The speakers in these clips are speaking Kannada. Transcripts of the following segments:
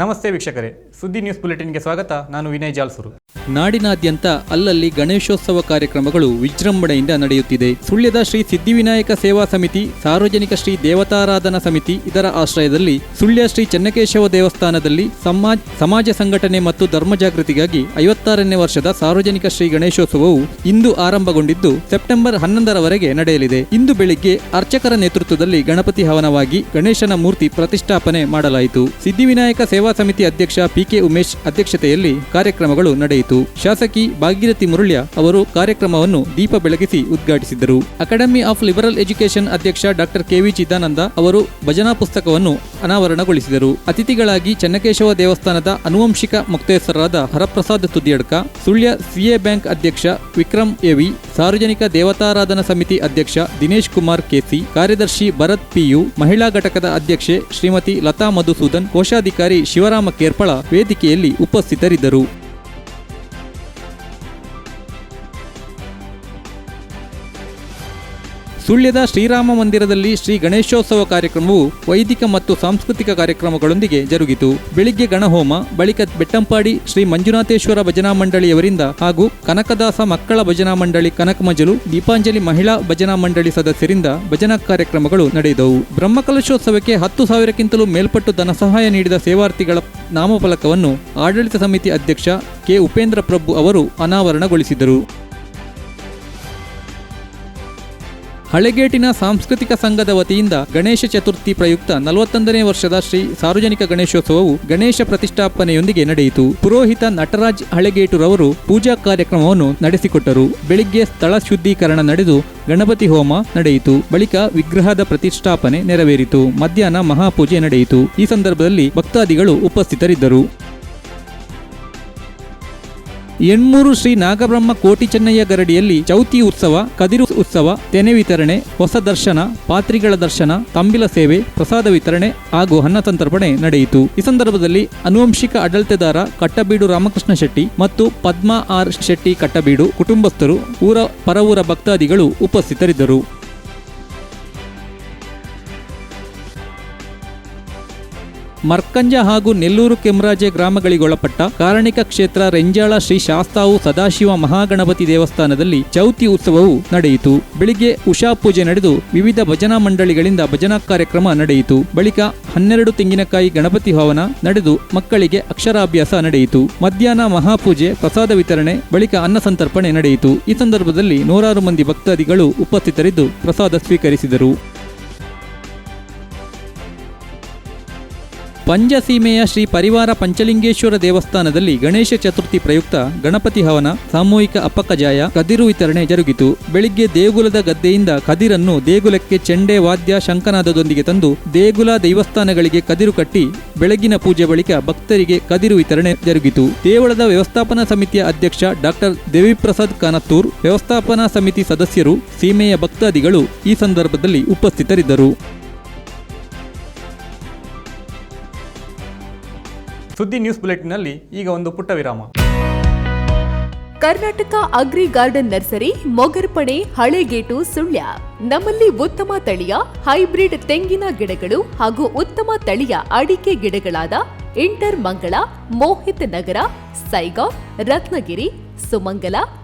ನಮಸ್ತೆ ವೀಕ್ಷಕರೇ, ಸುದ್ದಿ ನ್ಯೂಸ್ ಬುಲೆಟಿನ್ಗೆ ಸ್ವಾಗತ, ನಾನು ವಿನಯ್ ಜಾಲ್ಸೂರು. ನಾಡಿನಾದ್ಯಂತ ಅಲ್ಲಲ್ಲಿ ಗಣೇಶೋತ್ಸವ ಕಾರ್ಯಕ್ರಮಗಳು ವಿಜೃಂಭಣೆಯಿಂದ ನಡೆಯುತ್ತಿದೆ. ಸುಳ್ಯದ ಶ್ರೀ ಸಿದ್ದಿವಿನಾಯಕ ಸೇವಾ ಸಮಿತಿ, ಸಾರ್ವಜನಿಕ ಶ್ರೀ ದೇವತಾರಾಧನಾ ಸಮಿತಿ ಇದರ ಆಶ್ರಯದಲ್ಲಿ ಸುಳ್ಯ ಶ್ರೀ ಚೆನ್ನಕೇಶವ ದೇವಸ್ಥಾನದಲ್ಲಿ ಸಮಾಜ ಸಮಾಜ ಸಂಘಟನೆ ಮತ್ತು ಧರ್ಮ ಜಾಗೃತಿಗಾಗಿ ಐವತ್ತಾರನೇ ವರ್ಷದ ಸಾರ್ವಜನಿಕ ಶ್ರೀ ಗಣೇಶೋತ್ಸವವು ಇಂದು ಆರಂಭಗೊಂಡಿದ್ದು, ಸೆಪ್ಟೆಂಬರ್ ಹನ್ನೊಂದರವರೆಗೆ ನಡೆಯಲಿದೆ. ಇಂದು ಬೆಳಿಗ್ಗೆ ಅರ್ಚಕರ ನೇತೃತ್ವದಲ್ಲಿ ಗಣಪತಿ ಹವನವಾಗಿ ಗಣೇಶನ ಮೂರ್ತಿ ಪ್ರತಿಷ್ಠಾಪನೆ ಮಾಡಲಾಯಿತು. ಸಿದ್ಧಿವಿನಾಯಕ ಸೇವಾ ಸಮಿತಿ ಅಧ್ಯಕ್ಷ ಪಿಕೆ ಉಮೇಶ್ ಅಧ್ಯಕ್ಷತೆಯಲ್ಲಿ ಕಾರ್ಯಕ್ರಮಗಳು ನಡೆಯಿತು. ಶಾಸಕಿ ಭಾಗೀರಥಿ ಮುರುಳ್ಯ ಅವರು ಕಾರ್ಯಕ್ರಮವನ್ನು ದೀಪ ಬೆಳಗಿಸಿ ಉದ್ಘಾಟಿಸಿದರು. ಅಕಾಡೆಮಿ ಆಫ್ ಲಿಬರಲ್ ಎಜುಕೇಶನ್ ಅಧ್ಯಕ್ಷ ಡಾಕ್ಟರ್ ಕೆವಿ ಚಿದಾನಂದ ಅವರು ಭಜನಾ ಪುಸ್ತಕವನ್ನು ಅನಾವರಣಗೊಳಿಸಿದರು. ಅತಿಥಿಗಳಾಗಿ ಚನ್ನಕೇಶವ ದೇವಸ್ಥಾನದ ಅನುವಂಶಿಕ ಮುಕ್ತೇಶ್ವರರಾದ Haraprasad Tudiyadka, Sullia C A bank ಅಧ್ಯಕ್ಷ ವಿಕ್ರಮ್ ಎವಿ, ಸಾರ್ವಜನಿಕ ದೇವತಾರಾಧನಾ ಸಮಿತಿ ಅಧ್ಯಕ್ಷ ದಿನೇಶ್ ಕುಮಾರ್ ಕೆಸಿ ಕಾರ್ಯದರ್ಶಿ ಭರತ್ ಪಿಯು ಮಹಿಳಾ ಘಟಕದ ಅಧ್ಯಕ್ಷೆ ಶ್ರೀಮತಿ ಲತಾ ಮಧುಸೂದನ್, ಕೋಶಾಧಿಕಾರಿ ಶಿವರಾಮ ಕೇರ್ಪಳ ವೇದಿಕೆಯಲ್ಲಿ ಉಪಸ್ಥಿತರಿದ್ದರು. ಸುಳ್ಯದ ಶ್ರೀರಾಮ ಮಂದಿರದಲ್ಲಿ ಶ್ರೀ ಗಣೇಶೋತ್ಸವ ಕಾರ್ಯಕ್ರಮವು ವೈದಿಕ ಮತ್ತು ಸಾಂಸ್ಕೃತಿಕ ಕಾರ್ಯಕ್ರಮಗಳೊಂದಿಗೆ ಜರುಗಿತು. ಬೆಳಿಗ್ಗೆ ಗಣಹೋಮ, ಬಳಿಕ ಬೆಟ್ಟಂಪಾಡಿ ಶ್ರೀ ಮಂಜುನಾಥೇಶ್ವರ ಭಜನಾ ಮಂಡಳಿಯವರಿಂದ ಹಾಗೂ ಕನಕದಾಸ ಮಕ್ಕಳ ಭಜನಾ ಮಂಡಳಿ ಕನಕಮಜಲು ದೀಪಾಂಜಲಿ ಮಹಿಳಾ ಭಜನಾ ಮಂಡಳಿ ಸದಸ್ಯರಿಂದ ಭಜನಾ ಕಾರ್ಯಕ್ರಮಗಳು ನಡೆದವು. ಬ್ರಹ್ಮಕಲಶೋತ್ಸವಕ್ಕೆ ಹತ್ತು ಸಾವಿರಕ್ಕಿಂತಲೂ ಮೇಲ್ಪಟ್ಟು ಧನಸಹಾಯ ನೀಡಿದ ಸೇವಾರ್ಥಿಗಳ ನಾಮಫಲಕವನ್ನು ಆಡಳಿತ ಸಮಿತಿ ಅಧ್ಯಕ್ಷ ಕೆ ಉಪೇಂದ್ರ ಪ್ರಭು ಅವರು ಅನಾವರಣಗೊಳಿಸಿದರು. ಹಳೆಗೇಟಿನ ಸಾಂಸ್ಕೃತಿಕ ಸಂಘದ ವತಿಯಿಂದ ಗಣೇಶ ಚತುರ್ಥಿ ಪ್ರಯುಕ್ತ ನಲವತ್ತೊಂದನೇ ವರ್ಷದ ಶ್ರೀ ಸಾರ್ವಜನಿಕ ಗಣೇಶೋತ್ಸವವು ಗಣೇಶ ಪ್ರತಿಷ್ಠಾಪನೆಯೊಂದಿಗೆ ನಡೆಯಿತು. ಪುರೋಹಿತ ನಟರಾಜ್ ಹಳೆಗೇಟುರವರು ಪೂಜಾ ಕಾರ್ಯಕ್ರಮವನ್ನು ನಡೆಸಿಕೊಟ್ಟರು. ಬೆಳಿಗ್ಗೆ ಸ್ಥಳ ಶುದ್ಧೀಕರಣ ನಡೆದು ಗಣಪತಿ ಹೋಮ ನಡೆಯಿತು. ಬಳಿಕ ವಿಗ್ರಹದ ಪ್ರತಿಷ್ಠಾಪನೆ ನೆರವೇರಿತು. ಮಧ್ಯಾಹ್ನ ಮಹಾಪೂಜೆ ನಡೆಯಿತು. ಈ ಸಂದರ್ಭದಲ್ಲಿ ಭಕ್ತಾದಿಗಳು ಉಪಸ್ಥಿತರಿದ್ದರು. ಎಣ್ಮೂರು ಶ್ರೀ ನಾಗಬ್ರಹ್ಮ ಕೋಟಿ ಚೆನ್ನಯ್ಯ ಗರಡಿಯಲ್ಲಿ ಚೌತಿ ಉತ್ಸವ, ಕದಿರು ಉತ್ಸವ, ತೆನೆ ವಿತರಣೆ, ಹೊಸ ದರ್ಶನ, ಪಾತ್ರಿಗಳ ದರ್ಶನ, ತಂಬಿಲ ಸೇವೆ, ಪ್ರಸಾದ ವಿತರಣೆ ಹಾಗೂ ಅನ್ನ ಸಂತರ್ಪಣೆ ನಡೆಯಿತು. ಈ ಸಂದರ್ಭದಲ್ಲಿ ಅನುವಂಶಿಕ ಆಡಳಿತದಾರ ಕಟ್ಟಬೀಡು ರಾಮಕೃಷ್ಣ ಶೆಟ್ಟಿ ಮತ್ತು ಪದ್ಮಾ ಆರ್ ಶೆಟ್ಟಿ ಕಟ್ಟಬೀಡು ಕುಟುಂಬಸ್ಥರು, ಊರ ಪರವೂರ ಭಕ್ತಾದಿಗಳು ಉಪಸ್ಥಿತರಿದ್ದರು. ಮರ್ಕಂಜ ಹಾಗೂ ನೆಲ್ಲೂರು ಕೆಮ್ರಾಜೆ ಗ್ರಾಮಗಳಿಗೊಳಪಟ್ಟ ಕಾರಣಿಕ ಕ್ಷೇತ್ರ ರೆಂಜಾಳ ಶ್ರೀ ಶಾಸ್ತಾವು ಸದಾಶಿವ ಮಹಾಗಣಪತಿ ದೇವಸ್ಥಾನದಲ್ಲಿ ಚೌತಿ ಉತ್ಸವವು ನಡೆಯಿತು. ಬೆಳಿಗ್ಗೆ ಉಷಾ ಪೂಜೆ ನಡೆದು ವಿವಿಧ ಭಜನಾ ಮಂಡಳಿಗಳಿಂದ ಭಜನಾ ಕಾರ್ಯಕ್ರಮ ನಡೆಯಿತು. ಬಳಿಕ ಹನ್ನೆರಡು ತೆಂಗಿನಕಾಯಿ ಗಣಪತಿ ಹವನ ನಡೆದು ಮಕ್ಕಳಿಗೆ ಅಕ್ಷರಾಭ್ಯಾಸ ನಡೆಯಿತು. ಮಧ್ಯಾಹ್ನ ಮಹಾಪೂಜೆ, ಪ್ರಸಾದ ವಿತರಣೆ, ಬಳಿಕ ಅನ್ನ ಸಂತರ್ಪಣೆ ನಡೆಯಿತು. ಈ ಸಂದರ್ಭದಲ್ಲಿ ನೂರಾರು ಮಂದಿ ಭಕ್ತಾದಿಗಳು ಉಪಸ್ಥಿತರಿದ್ದು ಪ್ರಸಾದ ಸ್ವೀಕರಿಸಿದರು. ಪಂಜಸೀಮೆಯ ಶ್ರೀ ಪರಿವಾರ ಪಂಚಲಿಂಗೇಶ್ವರ ದೇವಸ್ಥಾನದಲ್ಲಿ ಗಣೇಶ ಚತುರ್ಥಿ ಪ್ರಯುಕ್ತ ಗಣಪತಿ ಹವನ, ಸಾಮೂಹಿಕ ಅಪ್ಪಕಜಾಯ, ಕದಿರು ವಿತರಣೆ ಜರುಗಿತು. ಬೆಳಿಗ್ಗೆ ದೇಗುಲದ ಗದ್ದೆಯಿಂದ ಕದಿರನ್ನು ದೇಗುಲಕ್ಕೆ ಚೆಂಡೆ, ವಾದ್ಯ ಶಂಕನಾದದೊಂದಿಗೆ ತಂದು ದೇಗುಲ ದೇವಸ್ಥಾನಗಳಿಗೆ ಕದಿರು ಕಟ್ಟಿ ಬೆಳಗಿನ ಪೂಜೆ ಬಳಿಕ ಭಕ್ತರಿಗೆ ಕದಿರು ವಿತರಣೆ ಜರುಗಿತು. ದೇವಳದ ವ್ಯವಸ್ಥಾಪನಾ ಸಮಿತಿಯ ಅಧ್ಯಕ್ಷ ಡಾಕ್ಟರ್ ದೇವಿಪ್ರಸಾದ್ ಕಾನತ್ತೂರ್, ವ್ಯವಸ್ಥಾಪನಾ ಸಮಿತಿ ಸದಸ್ಯರು, ಸೀಮೆಯ ಭಕ್ತಾದಿಗಳು ಈ ಸಂದರ್ಭದಲ್ಲಿ ಉಪಸ್ಥಿತರಿದ್ದರು. ಸುದ್ದಿ ನ್ಯೂಸ್ ಬುಲೆಟಿನ್ನಲ್ಲಿ ಈಗ ಒಂದು ಪುಟ್ಟ ವಿರಾಮ. Karnataka agri garden nursery Mogarpane Halegate Sullia. ನಮ್ಮಲ್ಲಿ ಉತ್ತಮ ತಳಿಯ, ಹೈಬ್ರಿಡ್ ತೆಂಗಿನ ಗಿಡಗಳು ಹಾಗೂ ಉತ್ತಮ ತಳಿಯ ಅಡಿಕೆ ಗಿಡಗಳಾದ ಇಂಟರ್ ಮಂಗಳ, ಮೋಹಿತ್ ನಗರ ಸೈಗಾಂವ್ ರತ್ನಗಿರಿ, ಸುಮಂಗಲ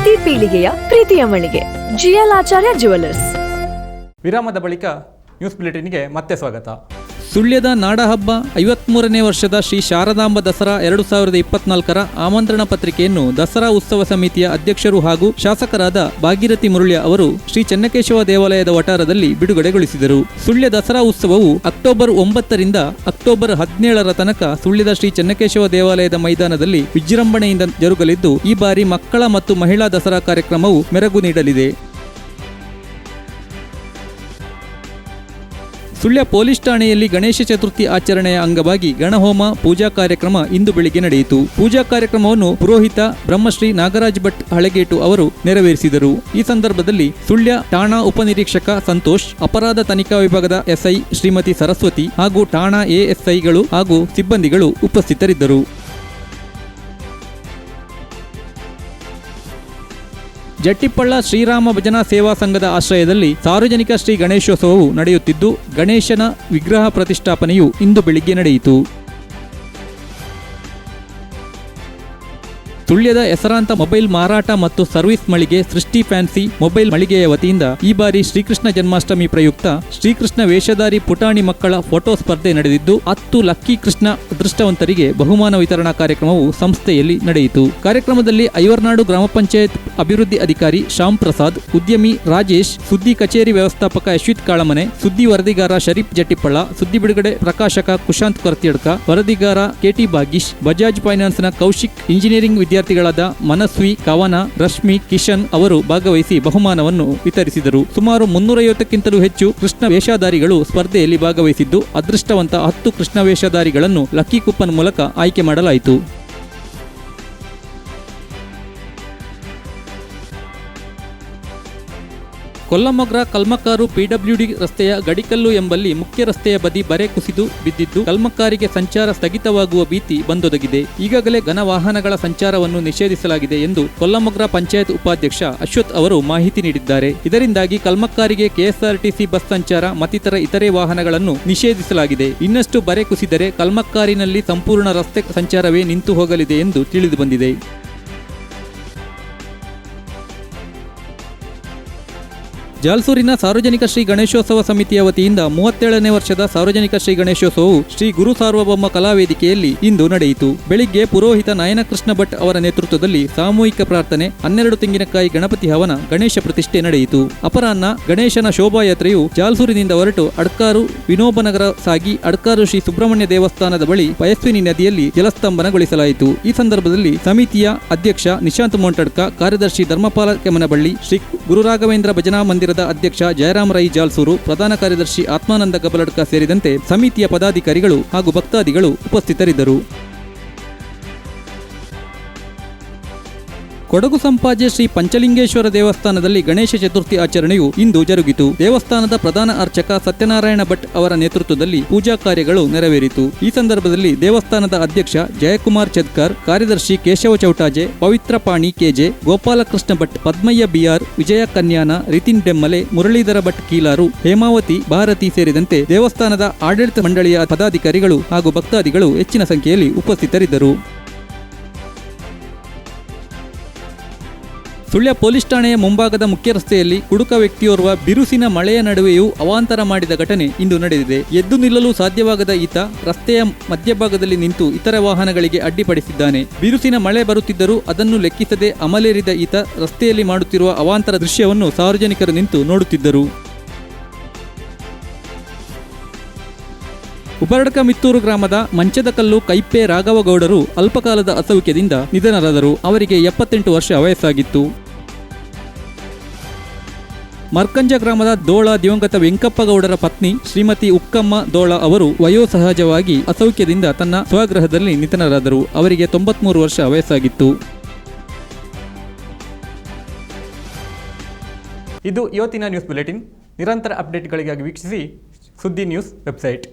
ಪ್ರತಿ ಪೀಳಿಗೆಯ ಪ್ರೀತಿಯ ಮಳಿಗೆ. ಜಿಎಲ್ ಆಚಾರ್ಯ ಜುವೆಲ್ಲರ್ಸ್ ವಿರಾಮದ ಬಳಿಕ ನ್ಯೂಸ್ ಬುಲೆಟಿನ್ಗೆ ಮತ್ತೆ ಸ್ವಾಗತ. ಸುಳ್ಯದ ನಾಡಹಬ್ಬ ಐವತ್ಮೂರನೇ ವರ್ಷದ ಶ್ರೀ ಶಾರದಾಂಬ ದಸರಾ ಎರಡು ಸಾವಿರದ ಇಪ್ಪತ್ನಾಲ್ಕರ ಆಮಂತ್ರಣ ಪತ್ರಿಕೆಯನ್ನು ದಸರಾ ಉತ್ಸವ ಸಮಿತಿಯ ಅಧ್ಯಕ್ಷರು ಹಾಗೂ ಶಾಸಕರಾದ ಭಾಗೀರಥಿ ಮುರುಳ್ಯ ಅವರು ಶ್ರೀ ಚೆನ್ನಕೇಶವ ದೇವಾಲಯದ ವಠಾರದಲ್ಲಿ ಬಿಡುಗಡೆಗೊಳಿಸಿದರು. ಸುಳ್ಯ ದಸರಾ ಉತ್ಸವವು ಅಕ್ಟೋಬರ್ ಒಂಬತ್ತರಿಂದ ಅಕ್ಟೋಬರ್ ಹದಿನೇಳರ ತನಕ ಸುಳ್ಯದ ಶ್ರೀ ಚೆನ್ನಕೇಶವ ದೇವಾಲಯದ ಮೈದಾನದಲ್ಲಿ ವಿಜೃಂಭಣೆಯಿಂದ ಜರುಗಲಿದ್ದು, ಈ ಬಾರಿ ಮಕ್ಕಳ ಮತ್ತು ಮಹಿಳಾ ದಸರಾ ಕಾರ್ಯಕ್ರಮವು ಮೆರಗು ನೀಡಲಿದೆ. ಸುಳ್ಯ ಪೊಲೀಸ್ ಠಾಣೆಯಲ್ಲಿ ಗಣೇಶ ಚತುರ್ಥಿ ಆಚರಣೆಯ ಅಂಗವಾಗಿ ಗಣಹೋಮ ಪೂಜಾ ಕಾರ್ಯಕ್ರಮ ಇಂದು ಬೆಳಿಗ್ಗೆ ನಡೆಯಿತು. ಪೂಜಾ ಕಾರ್ಯಕ್ರಮವನ್ನು ಪುರೋಹಿತ ಬ್ರಹ್ಮಶ್ರೀ ನಾಗರಾಜ್ ಭಟ್ ಹಳೆಗೇಟು ಅವರು ನೆರವೇರಿಸಿದರು. ಈ ಸಂದರ್ಭದಲ್ಲಿ ಸುಳ್ಯ ಠಾಣಾ ಉಪನಿರೀಕ್ಷಕ ಸಂತೋಷ್, ಅಪರಾಧ ತನಿಖಾ ವಿಭಾಗದ ಎಸ್ಐ ಶ್ರೀಮತಿ ಸರಸ್ವತಿ ಹಾಗೂ ಠಾಣಾ ಎಎಸ್ಐಗಳು ಹಾಗೂ ಸಿಬ್ಬಂದಿಗಳು ಉಪಸ್ಥಿತರಿದ್ದರು. ಜಟ್ಟಿಪ್ಪಳ್ಳ ಶ್ರೀರಾಮ ಭಜನಾ ಸೇವಾ ಸಂಘದ ಆಶ್ರಯದಲ್ಲಿ ಸಾರ್ವಜನಿಕ ಶ್ರೀ ಗಣೇಶೋತ್ಸವವು ನಡೆಯುತ್ತಿದ್ದು, ಗಣೇಶನ ವಿಗ್ರಹ ಪ್ರತಿಷ್ಠಾಪನೆಯು ಇಂದು ಬೆಳಿಗ್ಗೆ ನಡೆಯಿತು. ಸುಳ್ಯದ ಹೆಸರಾಂತ ಮೊಬೈಲ್ ಮಾರಾಟ ಮತ್ತು ಸರ್ವಿಸ್ ಮಳಿಗೆ ಸೃಷ್ಟಿ ಫ್ಯಾನ್ಸಿ ಮೊಬೈಲ್ ಮಳಿಗೆಯ ವತಿಯಿಂದ ಈ ಬಾರಿ ಶ್ರೀಕೃಷ್ಣ ಜನ್ಮಾಷ್ಟಮಿ ಪ್ರಯುಕ್ತ ಶ್ರೀಕೃಷ್ಣ ವೇಷಧಾರಿ ಪುಟಾಣಿ ಮಕ್ಕಳ ಫೋಟೋ ಸ್ಪರ್ಧೆ ನಡೆದಿದ್ದು, ಹತ್ತು ಲಕ್ಕಿ ಕೃಷ್ಣ ಅದೃಷ್ಟವಂತರಿಗೆ ಬಹುಮಾನ ವಿತರಣಾ ಕಾರ್ಯಕ್ರಮವು ಸಂಸ್ಥೆಯಲ್ಲಿ ನಡೆಯಿತು. ಕಾರ್ಯಕ್ರಮದಲ್ಲಿ ಐವರ್ನಾಡು ಗ್ರಾಮ ಪಂಚಾಯತ್ ಅಭಿವೃದ್ಧಿ ಅಧಿಕಾರಿ ಶ್ಯಾಮ್ ಪ್ರಸಾದ್, ಉದ್ಯಮಿ ರಾಜೇಶ್, ಸುದ್ದಿ ಕಚೇರಿ ವ್ಯವಸ್ಥಾಪಕ ಯಶ್ವಿತ್ ಕಾಳಮನೆ, ಸುದ್ದಿ ವರದಿಗಾರ ಶರೀಫ್ ಜಟ್ಟಿಪ್ಪಳ ಸುದ್ದಿ ಬಿಡುಗಡೆ ಪ್ರಕಾಶಕ ಕುಶಾಂತ್ ಕೊರತಿಯಡ್ಕ, ವರದಿಗಾರ ಕೆಟಿ ಭಾಗೀಶ್, ಬಜಾಜ್ ಫೈನಾನ್ಸ್ನ ಕೌಶಿಕ್ ಇಂಜಿನಿಯರಿಂಗ್ ವಿದ್ಯಾರ್ಥಿಗಳಾದ ಮನಸ್ವಿ, ಕವನ, ರಶ್ಮಿ, ಕಿಶನ್ ಅವರು ಭಾಗವಹಿಸಿ ಬಹುಮಾನವನ್ನು ವಿತರಿಸಿದರು. ಸುಮಾರು ಮುನ್ನೂರೈವತ್ತಕ್ಕಿಂತಲೂ ಹೆಚ್ಚು ಕೃಷ್ಣ ವೇಷಧಾರಿಗಳು ಸ್ಪರ್ಧೆಯಲ್ಲಿ ಭಾಗವಹಿಸಿದ್ದು, ಅದೃಷ್ಟವಂತ ಹತ್ತು ಕೃಷ್ಣ ವೇಷಧಾರಿಗಳನ್ನು ಲಕ್ಕಿ ಕೂಪನ್ ಮೂಲಕ ಆಯ್ಕೆ ಮಾಡಲಾಯಿತು. ಕೊಲ್ಲಮೊಗ್ರ ಕಲ್ಮಕ್ಕಾರು ಪಿಡಬ್ಲ್ಯೂಡಿ ರಸ್ತೆಯ ಗಡಿಕಲ್ಲು ಎಂಬಲ್ಲಿ ಮುಖ್ಯ ರಸ್ತೆಯ ಬದಿ ಬರೆ ಕುಸಿದು ಬಿದ್ದಿದ್ದು, ಕಲ್ಮಕ್ಕಾರಿಗೆ ಸಂಚಾರ ಸ್ಥಗಿತವಾಗುವ ಭೀತಿ ಬಂದೊದಗಿದೆ. ಈಗಾಗಲೇ ಘನ ವಾಹನಗಳ ಸಂಚಾರವನ್ನು ನಿಷೇಧಿಸಲಾಗಿದೆ ಎಂದು ಕೊಲ್ಲಮೊಗ್ರ ಪಂಚಾಯತ್ ಉಪಾಧ್ಯಕ್ಷ ಅಶ್ವಥ್ ಅವರು ಮಾಹಿತಿ ನೀಡಿದ್ದಾರೆ. ಇದರಿಂದಾಗಿ ಕಲ್ಮಕ್ಕಾರಿಗೆ ಕೆಎಸ್ಆರ್ಟಿಸಿ ಬಸ್ ಸಂಚಾರ, ಮತ್ತಿತರ ಇತರೆ ವಾಹನಗಳನ್ನು ನಿಷೇಧಿಸಲಾಗಿದೆ. ಇನ್ನಷ್ಟು ಬರೆ ಕುಸಿದರೆ ಕಲ್ಮಕ್ಕಾರಿನಲ್ಲಿ ಸಂಪೂರ್ಣ ರಸ್ತೆ ಸಂಚಾರವೇ ನಿಂತು ಹೋಗಲಿದೆ ಎಂದು ತಿಳಿದುಬಂದಿದೆ ಜಾಲ್ಸೂರಿನ ಸಾರ್ವಜನಿಕ ಶ್ರೀ ಗಣೇಶೋತ್ಸವ ಸಮಿತಿಯ ವತಿಯಿಂದ ಮೂವತ್ತೇಳನೇ ವರ್ಷದ ಸಾರ್ವಜನಿಕ ಶ್ರೀ ಗಣೇಶೋತ್ಸವವು ಶ್ರೀ ಗುರು ಸಾರ್ವಭೌಮ ಕಲಾವೇದಿಕೆಯಲ್ಲಿ ಇಂದು ನಡೆಯಿತು. ಬೆಳಿಗ್ಗೆ ಪುರೋಹಿತ ನಾಯನಕೃಷ್ಣ ಭಟ್ ಅವರ ನೇತೃತ್ವದಲ್ಲಿ ಸಾಮೂಹಿಕ ಪ್ರಾರ್ಥನೆ, ಹನ್ನೆರಡು ತೆಂಗಿನಕಾಯಿ ಗಣಪತಿ ಹವನ, ಗಣೇಶ ಪ್ರತಿಷ್ಠೆ ನಡೆಯಿತು. ಅಪರಾಹ್ನ, ಗಣೇಶನ ಶೋಭಾಯಾತ್ರೆಯು ಜಾಲ್ಸೂರಿನಿಂದ ಹೊರಟು ಅಡ್ಕಾರು ವಿನೋಬನಗರ ಸಾಗಿ ಅಡ್ಕಾರು ಶ್ರೀ ಸುಬ್ರಹ್ಮಣ್ಯ ದೇವಸ್ಥಾನದ ಬಳಿ ಪಯಸ್ವಿನಿ ನದಿಯಲ್ಲಿ ಜಲಸ್ತಂಭನಗೊಳಿಸಲಾಯಿತು. ಈ ಸಂದರ್ಭದಲ್ಲಿ ಸಮಿತಿಯ ಅಧ್ಯಕ್ಷ ನಿಶಾಂತ್ ಮೋಂಟಡ್ಕ, ಕಾರ್ಯದರ್ಶಿ ಧರ್ಮಪಾಲ ಕೆಮನಬಳ್ಳಿ, ಶ್ರೀ ಗುರುರಾಘವೇಂದ್ರ ಭಜನಾ ಮಂದಿರದ ಅಧ್ಯಕ್ಷ ಜಯರಾಮ್ ರೈ ಜಾಲ್ಸೂರು, ಪ್ರಧಾನ ಕಾರ್ಯದರ್ಶಿ ಆತ್ಮಾನಂದ ಗಬಲಡ್ಕ ಸೇರಿದಂತೆ ಸಮಿತಿಯ ಪದಾಧಿಕಾರಿಗಳು ಹಾಗೂ ಭಕ್ತಾದಿಗಳು ಉಪಸ್ಥಿತರಿದ್ದರು. ಕೊಡಗು ಸಂಪಾಜೆ ಶ್ರೀ ಪಂಚಲಿಂಗೇಶ್ವರ ದೇವಸ್ಥಾನದಲ್ಲಿ ಗಣೇಶ ಚತುರ್ಥಿ ಆಚರಣೆಯು ಇಂದು ಜರುಗಿತು. ದೇವಸ್ಥಾನದ ಪ್ರಧಾನ ಅರ್ಚಕ ಸತ್ಯನಾರಾಯಣ ಭಟ್ ಅವರ ನೇತೃತ್ವದಲ್ಲಿ ಪೂಜಾ ಕಾರ್ಯಗಳು ನೆರವೇರಿತು. ಈ ಸಂದರ್ಭದಲ್ಲಿ ದೇವಸ್ಥಾನದ ಅಧ್ಯಕ್ಷ ಜಯಕುಮಾರ್ ಚದ್ಕರ್, ಕಾರ್ಯದರ್ಶಿ Keshava Chautaje, Pavithra Pani K J, Gopalakrishna Bhat, Padmayya B R, Vijaya Kanyana, Rithin Demmale Muralidhara Bhat Keelaru, Hemavathi, Bharathi ಸೇರಿದಂತೆ ದೇವಸ್ಥಾನದ ಆಡಳಿತ ಮಂಡಳಿಯ ಪದಾಧಿಕಾರಿಗಳು ಹಾಗೂ ಭಕ್ತಾದಿಗಳು ಹೆಚ್ಚಿನ ಸಂಖ್ಯೆಯಲ್ಲಿ ಉಪಸ್ಥಿತರಿದ್ದರು. ಸುಳ್ಯ ಪೊಲೀಸ್ ಠಾಣೆಯ ಮುಂಭಾಗದ ಮುಖ್ಯ ರಸ್ತೆಯಲ್ಲಿ ಕುಡುಕ ವ್ಯಕ್ತಿಯೋರ್ವ ಬಿರುಸಿನ ಮಳೆಯ ನಡುವೆಯೂ ಅವಾಂತರ ಮಾಡಿದ ಘಟನೆ ಇಂದು ನಡೆದಿದೆ. ಎದ್ದು ನಿಲ್ಲಲು ಸಾಧ್ಯವಾಗದ ಈತ ರಸ್ತೆಯ ಮಧ್ಯಭಾಗದಲ್ಲಿ ನಿಂತು ಇತರ ವಾಹನಗಳಿಗೆ ಅಡ್ಡಿಪಡಿಸಿದ್ದಾನೆ. ಬಿರುಸಿನ ಮಳೆ ಬರುತ್ತಿದ್ದರೂ ಅದನ್ನು ಲೆಕ್ಕಿಸದೆ ಅಮಲೇರಿದ ಈತ ರಸ್ತೆಯಲ್ಲಿ ಮಾಡುತ್ತಿರುವ ಅವಾಂತರ ದೃಶ್ಯವನ್ನು ಸಾರ್ವಜನಿಕರು ನಿಂತು ನೋಡುತ್ತಿದ್ದರು. ಉಪರಡಕ ಮಿತ್ತೂರು ಗ್ರಾಮದ ಮಂಚದಕಲ್ಲು ಕೈಪೆ ರಾಘವಗೌಡರು ಅಲ್ಪಕಾಲದ ಅಸೌಖ್ಯದಿಂದ ನಿಧನರಾದರು. ಅವರಿಗೆ ಎಪ್ಪತ್ತೆಂಟು ವರ್ಷ ವಯಸ್ಸಾಗಿತ್ತು. ಮರ್ಕಂಜ ಗ್ರಾಮದ ದೋಳ ದಿವಂಗತ ವೆಂಕಪ್ಪಗೌಡರ ಪತ್ನಿ ಶ್ರೀಮತಿ ಉಕ್ಕಮ್ಮ ದೋಳ ಅವರು ವಯೋಸಹಜವಾಗಿ ಅಸೌಖ್ಯದಿಂದ ತನ್ನ ಸ್ವಗೃಹದಲ್ಲಿ ನಿಧನರಾದರು. ಅವರಿಗೆ ತೊಂಬತ್ಮೂರು ವರ್ಷ ವಯಸ್ಸಾಗಿತ್ತು. ಇದು ಇವತ್ತಿನ ನ್ಯೂಸ್ ಬುಲೆಟಿನ್. ನಿರಂತರ ಅಪ್ಡೇಟ್ಗಳಿಗಾಗಿ ವೀಕ್ಷಿಸಿ ಸುದ್ದಿ ನ್ಯೂಸ್ ವೆಬ್ಸೈಟ್.